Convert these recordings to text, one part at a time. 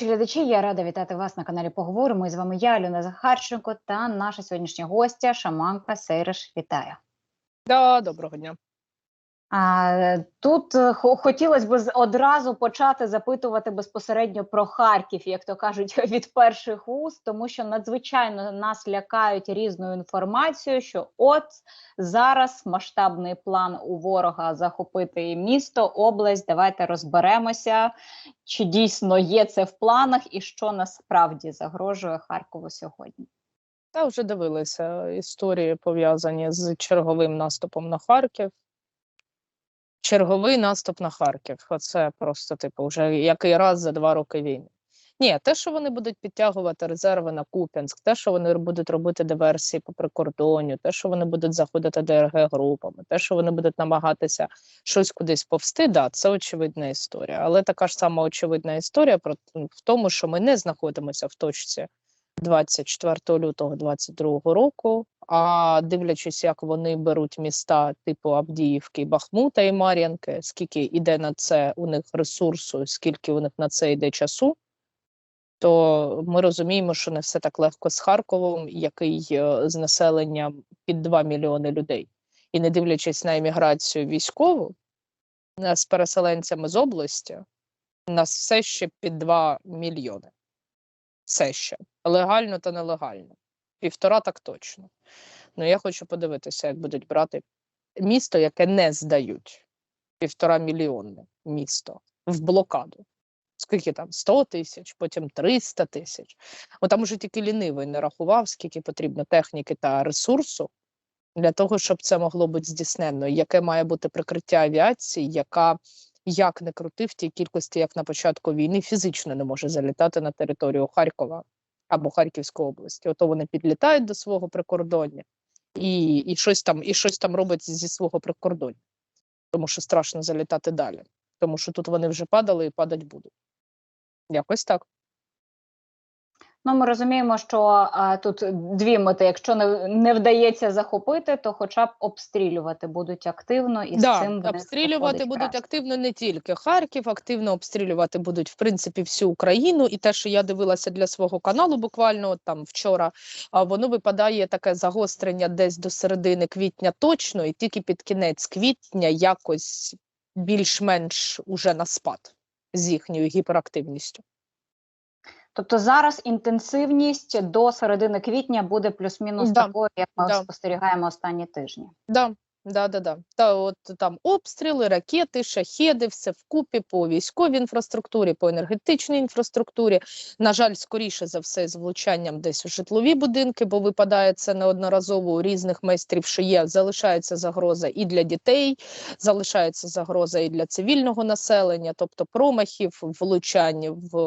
наші глядачі. Я рада вітати вас на каналі. Поговоримо. І з вами я, Альона Захарченко, та наша сьогоднішня гостя, шаманка Сейриш. Вітаю. Да, доброго дня. Тут е, хотілося б одразу почати запитувати безпосередньо про Харків, як то кажуть, від перших уст, тому що надзвичайно нас лякають різною інформацією, що от зараз масштабний план у ворога захопити місто, область. Давайте розберемося, чи дійсно є це в планах, і що насправді загрожує Харкову сьогодні. Та вже дивилися історії пов'язані з черговим наступом на Харків. Черговий наступ на Харків. Оце просто, типу, вже який раз за два роки війни. Ні, те, що вони будуть підтягувати резерви на Куп'янськ, те, що вони будуть робити диверсії по прикордонню, те, що вони будуть заходити ДРГ групами, те, що вони будуть намагатися щось кудись повсти, да, це очевидна історія. Але така ж сама очевидна історія про в тому, що ми не знаходимося в точці 24 лютого 22 року. А дивлячись, як вони беруть міста типу Авдіївки, Бахмута і Мар'янки, скільки йде на це у них ресурсу, скільки у них на це йде часу, то ми розуміємо, що не все так легко з Харковом, який е, з населенням під 2 мільйони людей. І не дивлячись на еміграцію військову е, з переселенцями з області, нас все ще під 2 мільйони. Все ще легально та нелегально. Півтора так точно. Ну я хочу подивитися, як будуть брати місто, яке не здають. Півтора мільйонне місто в блокаду. Скільки там 100 тисяч, потім 300 тисяч. О, там уже тільки лінивий не рахував, скільки потрібно техніки та ресурсу для того, щоб це могло бути здійснено. Яке має бути прикриття авіації, яка як не крути в тій кількості, як на початку війни, фізично не може залітати на територію Харкова або Харківської області. Ото вони підлітають до свого прикордоння і, і щось там, і щось там робить зі свого прикордоння, тому що страшно залітати далі, тому що тут вони вже падали і падать будуть. Якось так. Ну, ми розуміємо, що а, тут дві мети. Якщо не, не вдається захопити, то хоча б обстрілювати будуть активно і з цим обстрілювати будуть краще. активно не тільки Харків, активно обстрілювати будуть в принципі всю Україну. І те, що я дивилася для свого каналу, буквально от там вчора, а воно випадає таке загострення десь до середини квітня точно, і тільки під кінець квітня якось більш-менш уже на спад з їхньою гіперактивністю. Тобто зараз інтенсивність до середини квітня буде плюс-мінус Да, такою, як ми да. спостерігаємо останні тижні. Да, да, да, да. Та от там обстріли, ракети, шахеди, все вкупі по військовій інфраструктурі, по енергетичній інфраструктурі. На жаль, скоріше за все, з влучанням десь у житлові будинки, бо випадає це неодноразово у різних майстрів, що є. Залишається загроза і для дітей, залишається загроза і для цивільного населення, тобто промахів, влучань в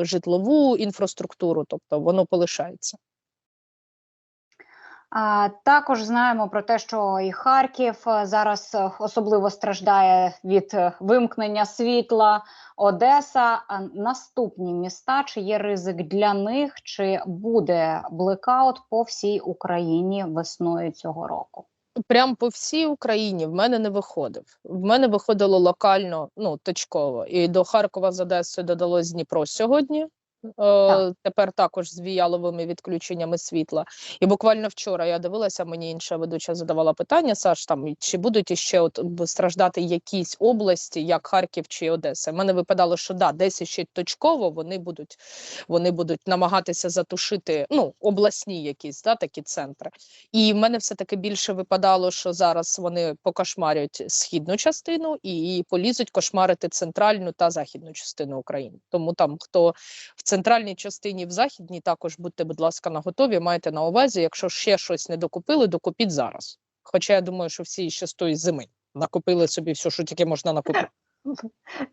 е, житлову інфраструктуру, тобто воно полишається. Також знаємо про те, що і Харків е, зараз е, особливо страждає від е, вимкнення світла. Одеса, наступні міста. Чи є ризик для них, чи буде блекаут по всій Україні весною цього року? Прям по всій Україні в мене не виходив. В мене виходило локально, ну точково. І до Харкова з Одесою додалось Дніпро сьогодні. Е, тепер також з віяловими відключеннями світла. І буквально вчора я дивилася, мені інша ведуча задавала питання: Саш, там чи будуть іще от страждати якісь області, як Харків чи Одеса? В мене випадало, що да, десь іще точково вони будуть, вони будуть намагатися затушити ну, обласні якісь да, такі центри. І в мене все-таки більше випадало, що зараз вони покошмарять східну частину і полізуть кошмарити центральну та західну частину України. Тому там, хто в центральній частині, в західній, також будьте, будь ласка, на готові. Майте на увазі, якщо ще щось не докупили, докупіть зараз. Хоча я думаю, що всі ще з тої зими накупили собі все, що тільки можна накупити.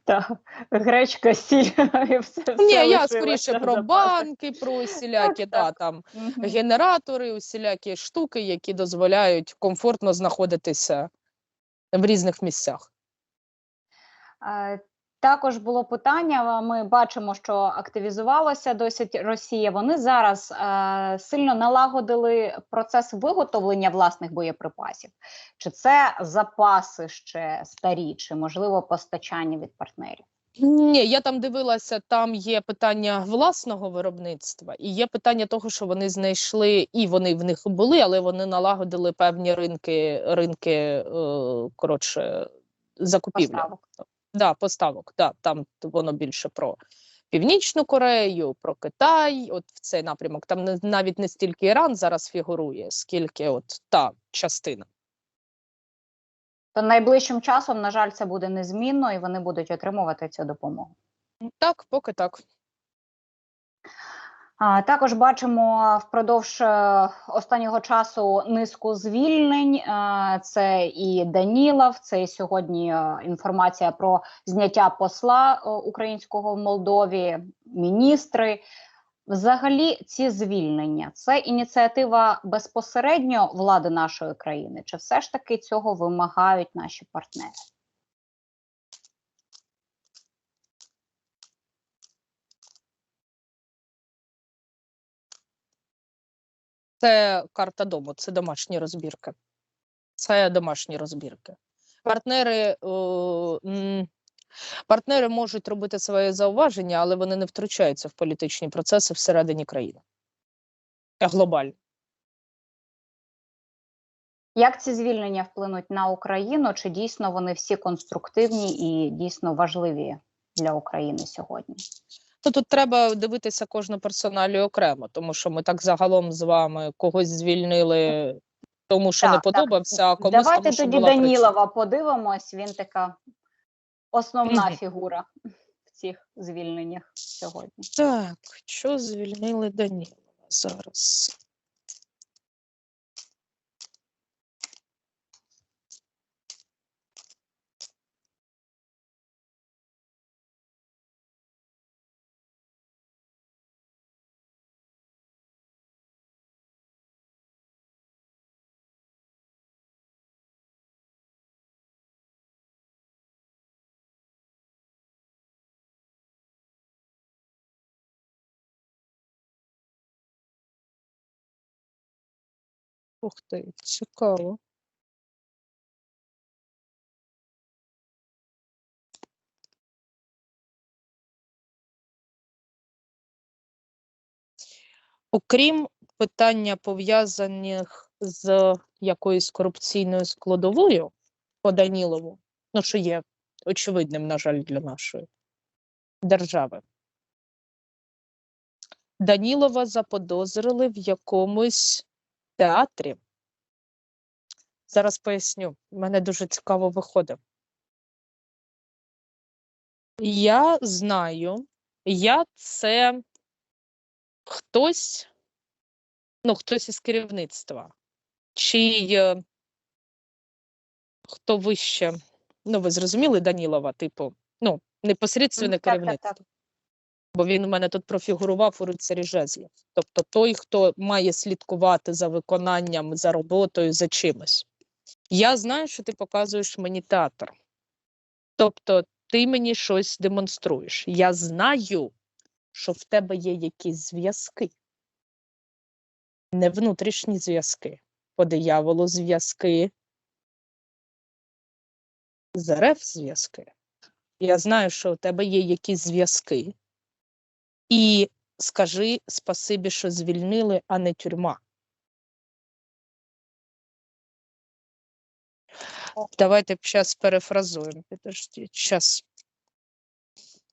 Так, гречка, сіль і все. все Ні, я скоріше про банки, про усілякі, да, там генератори, усілякі штуки, які дозволяють комфортно знаходитися в різних місцях. Також було питання. Ми бачимо, що активізувалася досить Росія. Вони зараз е, сильно налагодили процес виготовлення власних боєприпасів. Чи це запаси ще старі, чи можливо постачання від партнерів? Ні, я там дивилася, там є питання власного виробництва, і є питання того, що вони знайшли, і вони в них були, але вони налагодили певні ринки, ринки е, коротше, закупівлі. Поставок. Да, поставок. Да, там воно більше про Північну Корею, про Китай. От в цей напрямок. Там не, навіть не стільки Іран зараз фігурує, скільки от та частина. То найближчим часом, на жаль, це буде незмінно, і вони будуть отримувати цю допомогу. Так, поки так. Також бачимо впродовж е, останнього часу низку звільнень. Е, Це і Данілов, це і сьогодні е, інформація про зняття посла українського в Молдові, міністри. Взагалі, ці звільнення це ініціатива безпосередньо влади нашої країни, чи все ж таки цього вимагають наші партнери? Це карта дому, це домашні розбірки. Це домашні розбірки. Партнери, о, партнери можуть робити свої зауваження, але вони не втручаються в політичні процеси всередині країни. Глобально. Як ці звільнення вплинуть на Україну? Чи дійсно вони всі конструктивні і дійсно важливі для України сьогодні? Ну, тут треба дивитися кожну персоналію окремо, тому що ми так загалом з вами когось звільнили, тому що не подобався. так. а комусь Давайте тому, що тоді була причина. Данілова подивимось. Він така основна фігура в цих звільненнях сьогодні. Так, що звільнили Данілова зараз? Ух ти, цікаво. Окрім питання, пов'язаних з якоюсь корупційною складовою по Данілову, ну що є очевидним, на жаль, для нашої держави. Данілова заподозрили в якомусь театрі. Зараз поясню, мене дуже цікаво виходить. Я знаю, я це хтось, ну, хтось із керівництва, чий е, хто вище, ну, ви зрозуміли, Данілова, типу, ну, непосередньо Так, так, так. Бо він у мене тут профігурував у рицарі жезлів. Тобто той, хто має слідкувати за виконанням, за роботою, за чимось. Я знаю, що ти показуєш мені театр. Тобто ти мені щось демонструєш. Я знаю, що в тебе є якісь зв'язки. Не внутрішні зв'язки. По дияволу зв'язки. З зв'язки. Я знаю, що у тебе є якісь зв'язки. І скажи спасибі, що звільнили, а не тюрма. Давайте зараз перефразуємо. Підожди, час.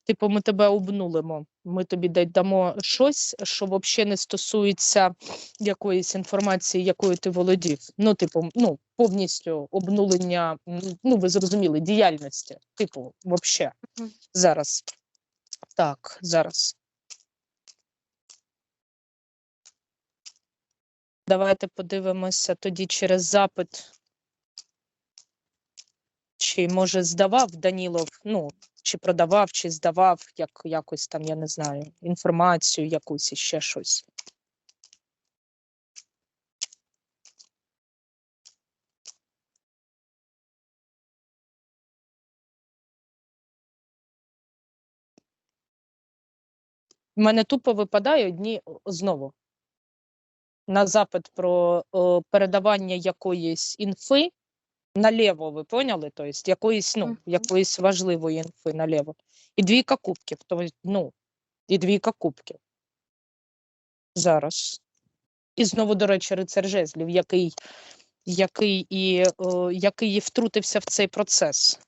Типу, ми тебе обнулимо. Ми тобі дамо щось, що взагалі не стосується якоїсь інформації, якою ти володів. Ну, типу, ну, повністю обнулення, ну, ви зрозуміли, діяльності. Типу, взагалі. Зараз. Так, зараз. Давайте подивимося тоді через запит. Чи може здавав Данілов, ну, чи продавав, чи здавав як, якось там, я не знаю, інформацію якусь і ще щось. У мене тупо випадає одні знову. На запит про о, передавання якоїсь інфи наліво, ви поняли? Тобто якоїсь, ну, якоїсь важливої інфи наліво. І двійка кубків. То, ну, і двійка кубків. Зараз. І знову, до речі, рицар жезлів, який, який, і, о, який і втрутився в цей процес.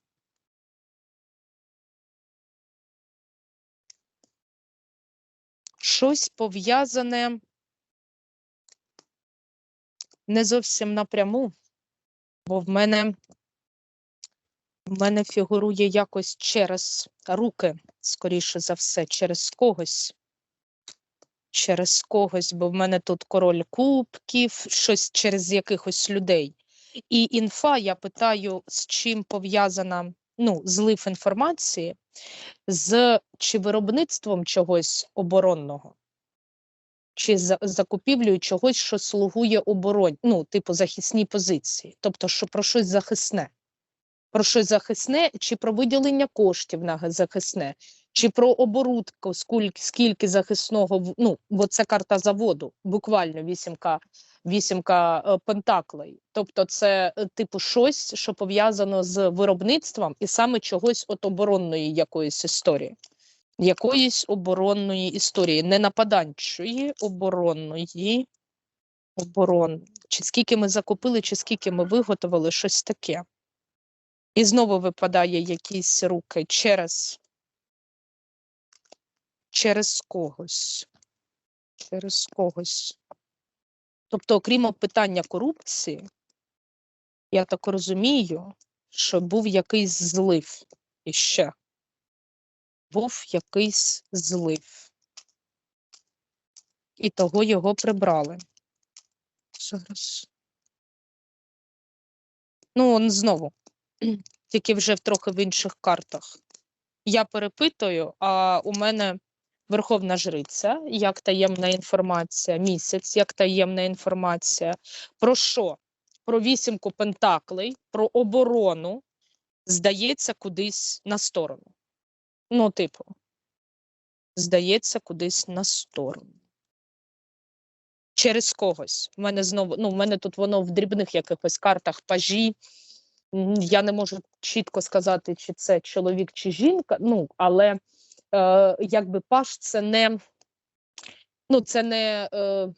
Щось пов'язане не зовсім напряму, бо в мене, в мене фігурує якось через руки, скоріше за все, через когось. Через когось, бо в мене тут король кубків, щось через якихось людей. І інфа, я питаю, з чим пов'язана ну, злив інформації, з чи виробництвом чогось оборонного, чи за закупівлею чогось, що слугує оборонь, ну, типу захисній позиції, тобто, що про щось захисне. Про щось захисне, чи про виділення коштів на захисне, чи про оборудку, скільки, скільки захисного, ну, бо це карта заводу, буквально вісімка, вісімка е, пентаклей. Тобто, це е, типу щось, що пов'язано з виробництвом і саме чогось от оборонної якоїсь історії. Якоїсь оборонної історії, не нападанчої, оборонної, оборон. Чи скільки ми закупили, чи скільки ми виготовили, щось таке. І знову випадає якісь руки через, через когось. Через когось. Тобто, окрім питання корупції, я так розумію, що був якийсь злив іще. Був якийсь злив. І того його прибрали. Зараз. Ну, он знову. Тільки вже трохи в інших картах. Я перепитую, а у мене Верховна Жриця, як таємна інформація, місяць, як таємна інформація. Про що? Про вісімку пентаклей, про оборону, здається, кудись на сторону. Ну, типу, здається, кудись на сторону. Через когось. У мене знову, ну, в мене тут воно в дрібних якихось картах пажі. Я не можу чітко сказати, чи це чоловік, чи жінка. Ну, але е, якби паж це не, ну, це не. Е,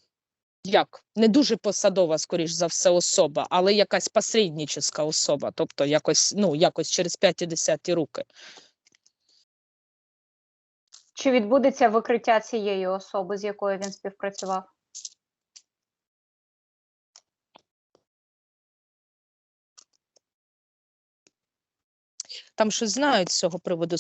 як не дуже посадова, скоріш за все, особа, але якась посередніческа особа, тобто якось, ну, якось через 5 і 10 руки. Чи відбудеться викриття цієї особи, з якою він співпрацював? Там щось знають з цього приводу.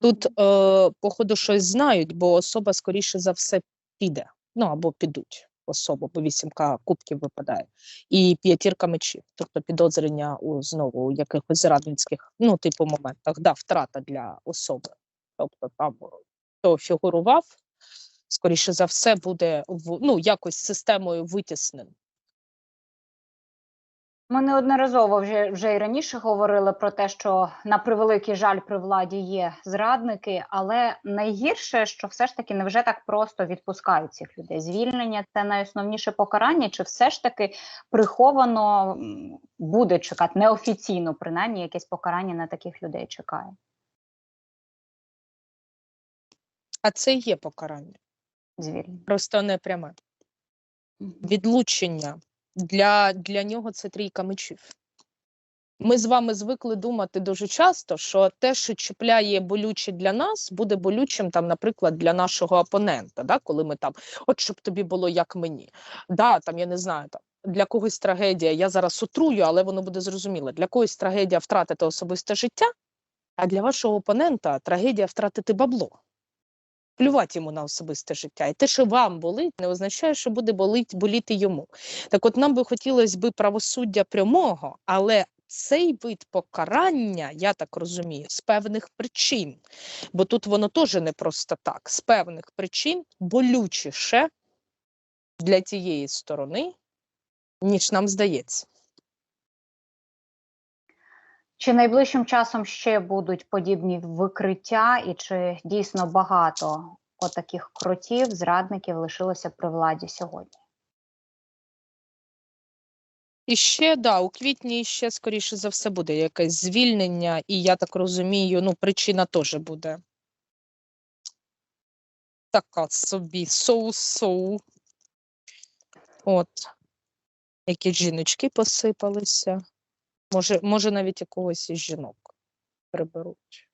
Тут, е, походу, щось знають, бо особа, скоріше за все, піде. Ну або підуть особу, бо вісімка кубків випадає, і п'ятірка мечів, тобто підозрення у знову у якихось зрадницьких, ну, типу, моментах, да, втрата для особи. Тобто там хто фігурував, скоріше за все, буде ну якось системою витіснений. Ми неодноразово вже вже і раніше говорили про те, що на превеликий жаль при владі є зрадники, але найгірше, що все ж таки невже так просто відпускають цих людей. Звільнення це найосновніше покарання, чи все ж таки приховано буде чекати неофіційно, принаймні якесь покарання на таких людей чекає. А це є покарання, Звільнення. просто не пряме. Відлучення для, для нього це трійка мечів. Ми з вами звикли думати дуже часто, що те, що чіпляє болюче для нас, буде болючим, там, наприклад, для нашого опонента, да? коли ми там, от щоб тобі було як мені. Да, там, я не знаю, там, для когось трагедія, я зараз утрую, але воно буде зрозуміло. Для когось трагедія втратити особисте життя, а для вашого опонента трагедія втратити бабло. Плювати йому на особисте життя. І те, що вам болить, не означає, що буде болить, боліти йому. Так от нам би хотілося би правосуддя прямого, але цей вид покарання, я так розумію, з певних причин, бо тут воно теж не просто так, з певних причин болючіше для тієї сторони, ніж нам здається. Чи найближчим часом ще будуть подібні викриття, і чи дійсно багато отаких кротів, зрадників лишилося при владі сьогодні? І ще, да, у квітні ще, скоріше за все, буде якесь звільнення, і я так розумію, ну, причина теж буде така собі соу-соу. От. Які жіночки посипалися. Може, може, навіть якогось із жінок приберуть.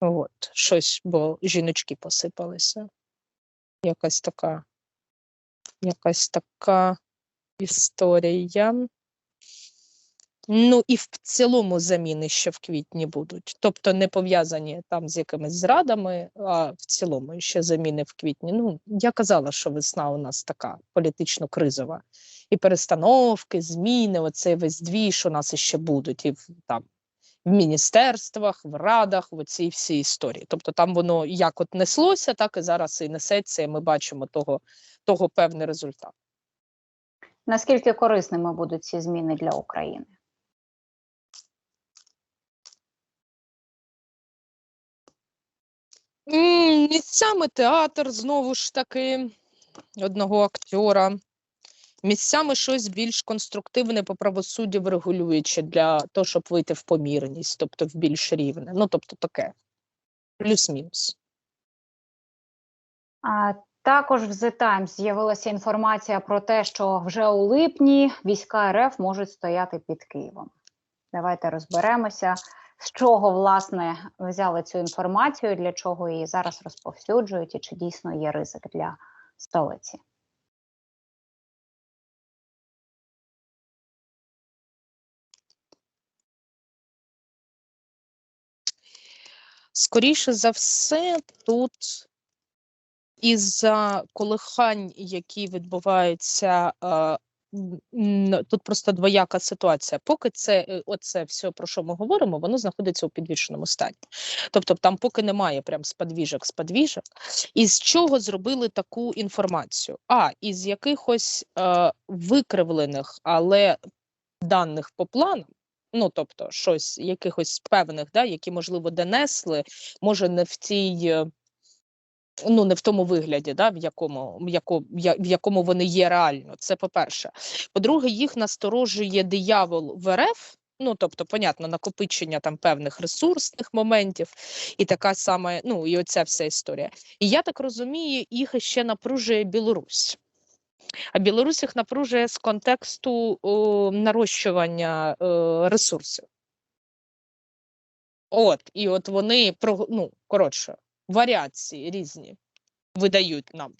От, щось, бо жіночки посипалися. Якась така, якась така історія. Ну і в цілому заміни ще в квітні будуть. Тобто не пов'язані там з якимись зрадами, а в цілому ще заміни в квітні. Ну, я казала, що весна у нас така політично кризова. І перестановки, зміни, оцей весь двіж у нас іще будуть. І в, там в міністерствах, в радах, в цій всій історії. Тобто там воно як от неслося, так і зараз і несеться, і ми бачимо того, того певний результат. Наскільки корисними будуть ці зміни для України? Місцями театр знову ж таки одного актера. Місцями щось більш конструктивне по правосуддю врегулююче для того, щоб вийти в помірність, тобто в більш рівне. Ну, тобто таке. Плюс-мінус. А також в The Times з'явилася інформація про те, що вже у липні війська РФ можуть стояти під Києвом. Давайте розберемося, з чого власне взяли цю інформацію, для чого її зараз розповсюджують, і чи дійсно є ризик для столиці. Скоріше за все, тут із-за колихань, які відбуваються, е, тут просто двояка ситуація. Поки це е, оце все, про що ми говоримо, воно знаходиться у підвішеному стані. Тобто там поки немає прям сподвіжок, сподвіжок. Із чого зробили таку інформацію? А, із якихось е, викривлених, але даних по планам. Ну, тобто, щось якихось певних, да, які, можливо, донесли, може, не в цій, е, ну, не в тому вигляді, да, в якому, в яко- я- в якому вони є реально. Це по-перше. По-друге, їх насторожує диявол в РФ. Ну, тобто, понятно, накопичення там певних ресурсних моментів, і така саме, ну і оця вся історія. І я так розумію, їх ще напружує Білорусь. А Білорусь їх напружує з контексту о, нарощування е, ресурсів. От, і от вони ну, коротше, варіації різні видають нам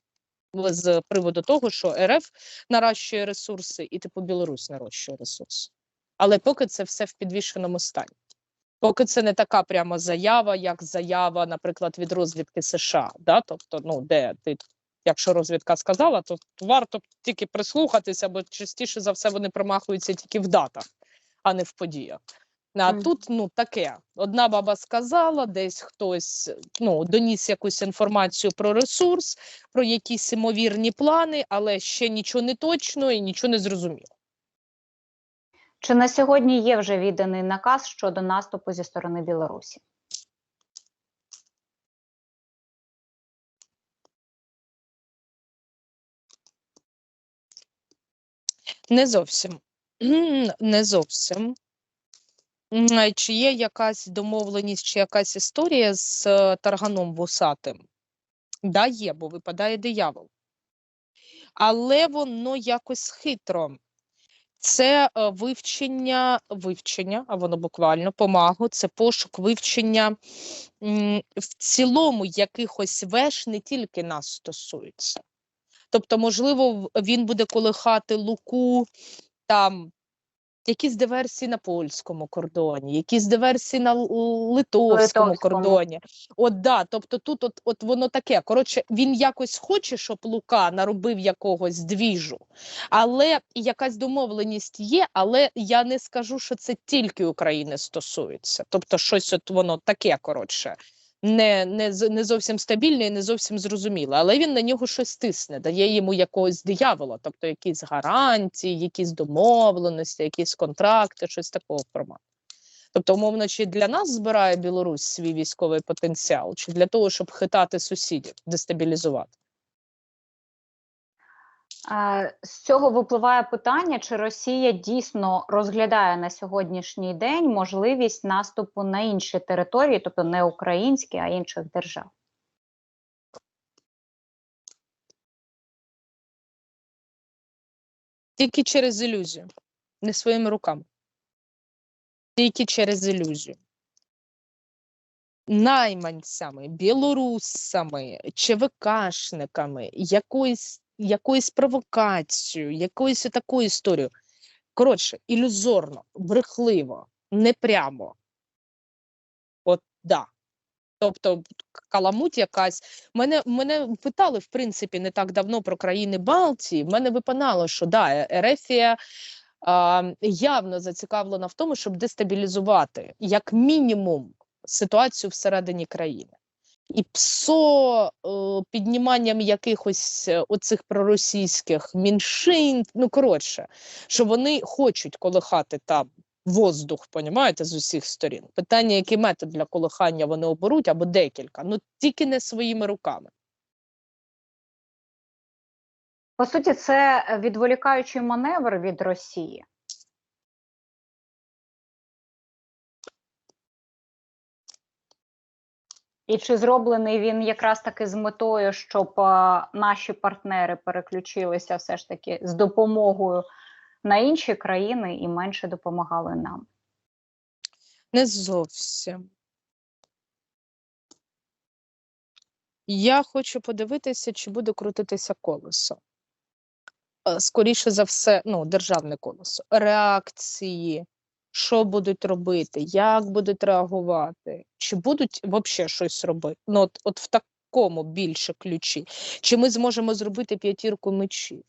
з приводу того, що РФ нарощує ресурси, і типу Білорусь нарощує ресурси. Але поки це все в підвішеному стані. Поки це не така прямо заява, як заява, наприклад, від розвідки США. Да? Тобто, ну, де ти, якщо розвідка сказала, то варто тільки прислухатися, бо частіше за все вони промахуються тільки в датах, а не в подіях. А Мгм. тут ну таке: одна баба сказала, десь хтось ну доніс якусь інформацію про ресурс, про якісь ймовірні плани, але ще нічого не точно і нічого не зрозуміло. Чи на сьогодні є вже відданий наказ щодо наступу зі сторони Білорусі? Не зовсім. Не зовсім. Чи є якась домовленість, чи якась історія з е, тарганом вусатим? Да, є, бо випадає диявол. Але воно якось хитро. Це е, вивчення, вивчення, а воно буквально помагу, це пошук вивчення в цілому якихось веш не тільки нас стосується. Тобто, можливо, він буде колихати луку там якісь диверсії на польському кордоні, якісь диверсії на литовському Литовському. кордоні. От да, тобто тут от, от воно таке. Коротше, він якось хоче, щоб Лука наробив якогось двіжу, але якась домовленість є, але я не скажу, що це тільки України стосується. Тобто, щось от воно таке, коротше. Не, не, не зовсім стабільне і не зовсім зрозуміле, але він на нього щось тисне, дає йому якогось диявола, тобто якісь гарантії, якісь домовленості, якісь контракти, щось такого формату. Тобто, умовно, чи для нас збирає Білорусь свій військовий потенціал, чи для того, щоб хитати сусідів, дестабілізувати. З цього випливає питання, чи Росія дійсно розглядає на сьогоднішній день можливість наступу на інші території, тобто не українські, а інших держав. Тільки через ілюзію, не своїми руками. Тільки через ілюзію. Найманцями, білорусами, ЧВКшниками, якоюсь, якоюсь провокацією, якоюсь такою історією. Коротше, ілюзорно, брехливо, непрямо. От да. Тобто каламуть якась. Мене, мене питали, в принципі, не так давно про країни Балтії. В мене випинало, що да, Е- Ерефія а, явно зацікавлена в тому, щоб дестабілізувати як мінімум ситуацію всередині країни. І ПСО е, підніманням якихось е, оцих проросійських меншин, ну коротше, що вони хочуть колихати там воздух, понімаєте, з усіх сторін. Питання, який метод для колихання вони оберуть, або декілька, ну тільки не своїми руками. По суті, це е, відволікаючий маневр від Росії. І чи зроблений він якраз таки з метою, щоб наші партнери переключилися все ж таки з допомогою на інші країни і менше допомагали нам? Не зовсім. Я хочу подивитися, чи буде крутитися колесо. Е, Скоріше за все, ну, державне колесо. Реакції, що будуть робити, як будуть реагувати, чи будуть взагалі щось робити. Ну, от, от в такому більше ключі. Чи ми зможемо зробити п'ятірку мечів?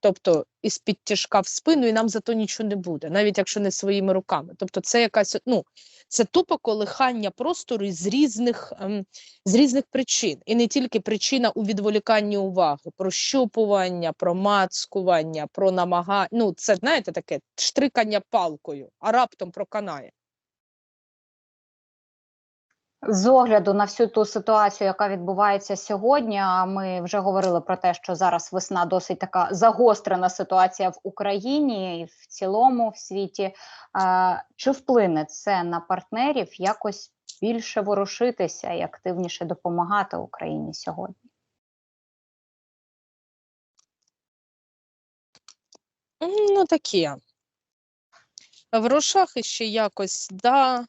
Тобто із під тяжка в спину, і нам зато нічого не буде, навіть якщо не своїми руками. Тобто, це якась ну, це тупо колихання простору з різних, ем, з різних причин. І не тільки причина у відволіканні уваги, прощупування, про мацкування, про намагання. Ну, це знаєте таке штрикання палкою, а раптом проканає. З огляду на всю ту ситуацію, яка відбувається сьогодні, ми вже говорили про те, що зараз весна досить така загострена ситуація в Україні і в цілому в світі. Чи вплине це на партнерів якось більше ворушитися і активніше допомагати Україні сьогодні? Ну, таке. В грошах іще якось, да.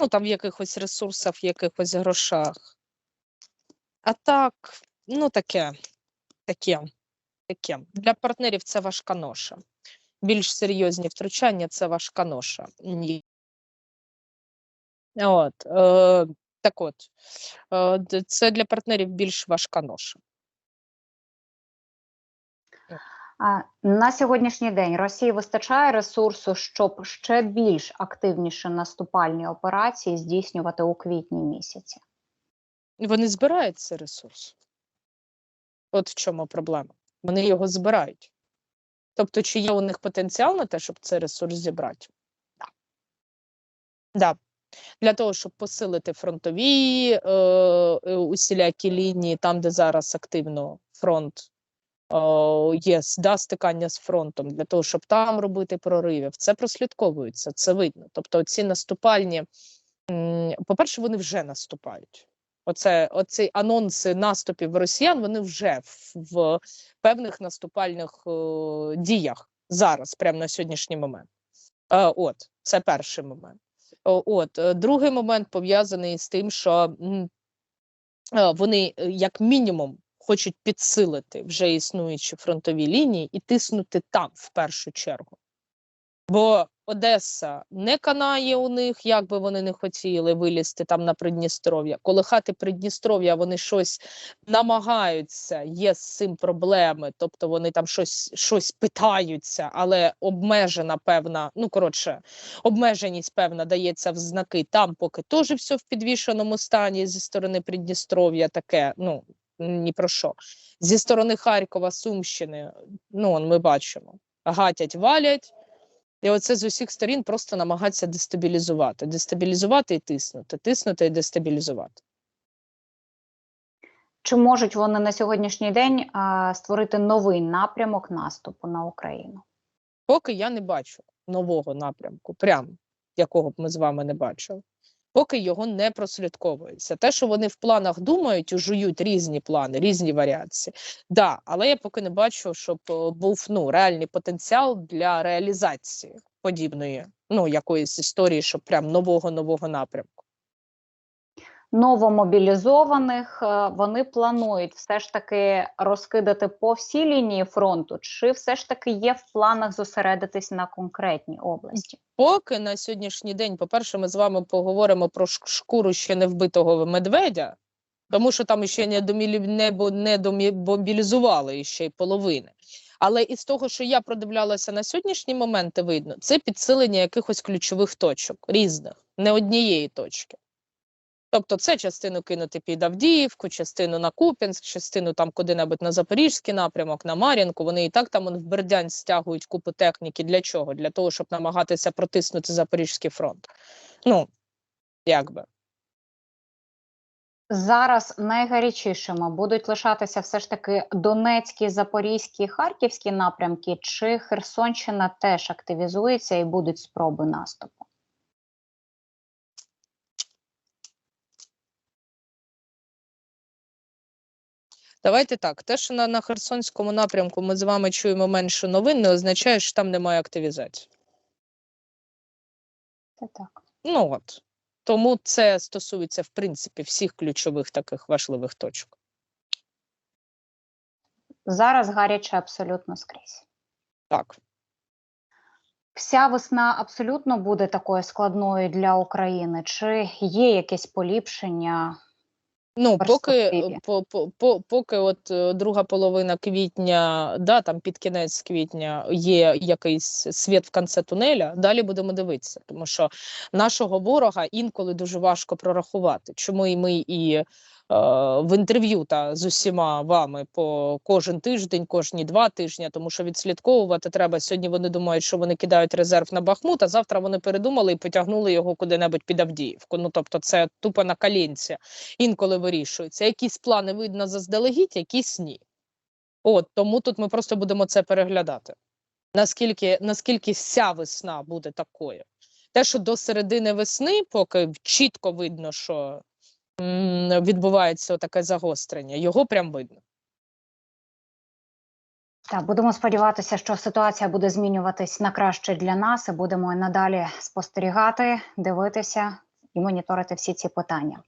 Ну, там в якихось ресурсах, в якихось грошах. А так, ну таке, таке, таке. Для партнерів це важка ноша. Більш серйозні втручання це важка ноша. От, е, так от, е, це для партнерів більш важка ноша. На сьогоднішній день Росії вистачає ресурсу, щоб ще більш активніше наступальні операції здійснювати у квітні місяці. Вони збирають цей ресурс. От в чому проблема. Вони його збирають. Тобто, чи є у них потенціал на те, щоб цей ресурс зібрати? Да. Да. Для того, щоб посилити фронтові е, е, усілякі лінії, там, де зараз активно фронт е, є, да, стикання з фронтом, для того, щоб там робити проривів. Це прослідковується, це видно. Тобто, ці наступальні, по-перше, вони вже наступають. Оце, оці анонси наступів росіян, вони вже в, в певних наступальних е, діях зараз, прямо на сьогоднішній момент. Е, от, це перший момент. О, От, е, другий момент пов'язаний з тим, що вони, як мінімум, хочуть підсилити вже існуючі фронтові лінії і тиснути там в першу чергу. Бо Одеса не канає у них, як би вони не хотіли вилізти там на Придністров'я. Колихати Придністров'я вони щось намагаються, є з цим проблеми, тобто вони там щось, щось питаються, але обмежена певна, ну коротше, обмеженість певна дається в знаки. Там поки теж все в підвішеному стані зі сторони Придністров'я таке, ну ні про що. Зі сторони Харкова, Сумщини, ну ми бачимо, гатять, валять. І оце з усіх сторін просто намагатися дестабілізувати, дестабілізувати і тиснути, тиснути і дестабілізувати. Чи можуть вони на сьогоднішній день а, створити новий напрямок наступу на Україну? Поки я не бачу нового напрямку, прям якого б ми з вами не бачили. Поки його не прослідковується. Те, що вони в планах думають, жують різні плани, різні варіації. Да, але я поки не бачу, щоб е, був ну, реальний потенціал для реалізації подібної, ну, якоїсь історії, щоб прям нового нового напрямку. Новомобілізованих е, вони планують все ж таки розкидати по всій лінії фронту, чи все ж таки є в планах зосередитись на конкретній області? Поки на сьогоднішній день, по-перше, ми з вами поговоримо про шкуру ще не вбитого медведя, тому що там ще не домілі ще й половини. Але із того, що я продивлялася на сьогоднішній момент, видно, це підсилення якихось ключових точок різних, не однієї точки. Тобто це частину кинути під Авдіївку, частину на Куп'янськ, частину там куди-небудь на Запорізький напрямок, на Мар'їнку. Вони і так там в Бердянськ стягують купу техніки. Для чого? Для того, щоб намагатися протиснути Запорізький фронт. Ну, якби. Зараз найгарячішими будуть лишатися все ж таки Донецькі, Запорізькі, Харківські напрямки, чи Херсонщина теж активізується і будуть спроби наступу? Давайте так. Те, що на, на Херсонському напрямку ми з вами чуємо менше новин, не означає, що там немає активізації. Це так. Ну от. Тому це стосується, в принципі, всіх ключових таких важливих точок. Зараз гаряче абсолютно скрізь. Так. Вся весна абсолютно буде такою складною для України. Чи є якесь поліпшення? Ну, поки, е, по, по, по, поки от е, друга половина квітня, да, там під кінець квітня є якийсь світ в кінці тунеля, далі будемо дивитися, тому що нашого ворога інколи дуже важко прорахувати. Чому і ми і в інтерв'ю та з усіма вами по кожен тиждень, кожні два тижні, тому що відслідковувати треба. Сьогодні вони думають, що вони кидають резерв на Бахмут, а завтра вони передумали і потягнули його куди-небудь під Авдіївку. Ну тобто, це тупо на калінці інколи вирішується. Якісь плани видно заздалегідь, якісь ні. От тому тут ми просто будемо це переглядати. Наскільки, наскільки вся весна буде такою. Те, що до середини весни, поки чітко видно, що відбувається таке загострення, його прям видно. Так, будемо сподіватися, що ситуація буде змінюватись на краще для нас, і будемо надалі спостерігати, дивитися і моніторити всі ці питання.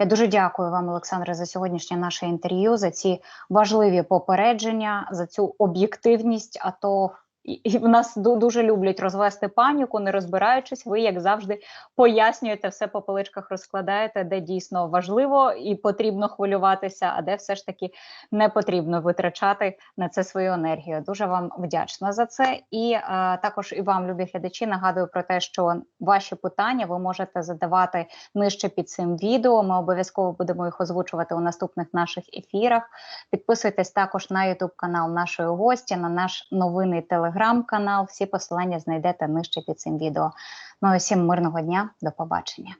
Я дуже дякую вам, Олександре, за сьогоднішнє наше інтерв'ю, за ці важливі попередження, за цю об'єктивність. А то і, в нас дуже люблять розвести паніку, не розбираючись. Ви, як завжди, пояснюєте все по поличках, розкладаєте, де дійсно важливо і потрібно хвилюватися, а де все ж таки не потрібно витрачати на це свою енергію. Дуже вам вдячна за це. І е, також і вам, любі глядачі, нагадую про те, що ваші питання ви можете задавати нижче під цим відео. Ми обов'язково будемо їх озвучувати у наступних наших ефірах. Підписуйтесь також на YouTube канал нашої гості, на наш новинний телеграм-канал. Всі посилання знайдете нижче під цим відео. Ну і всім мирного дня, до побачення.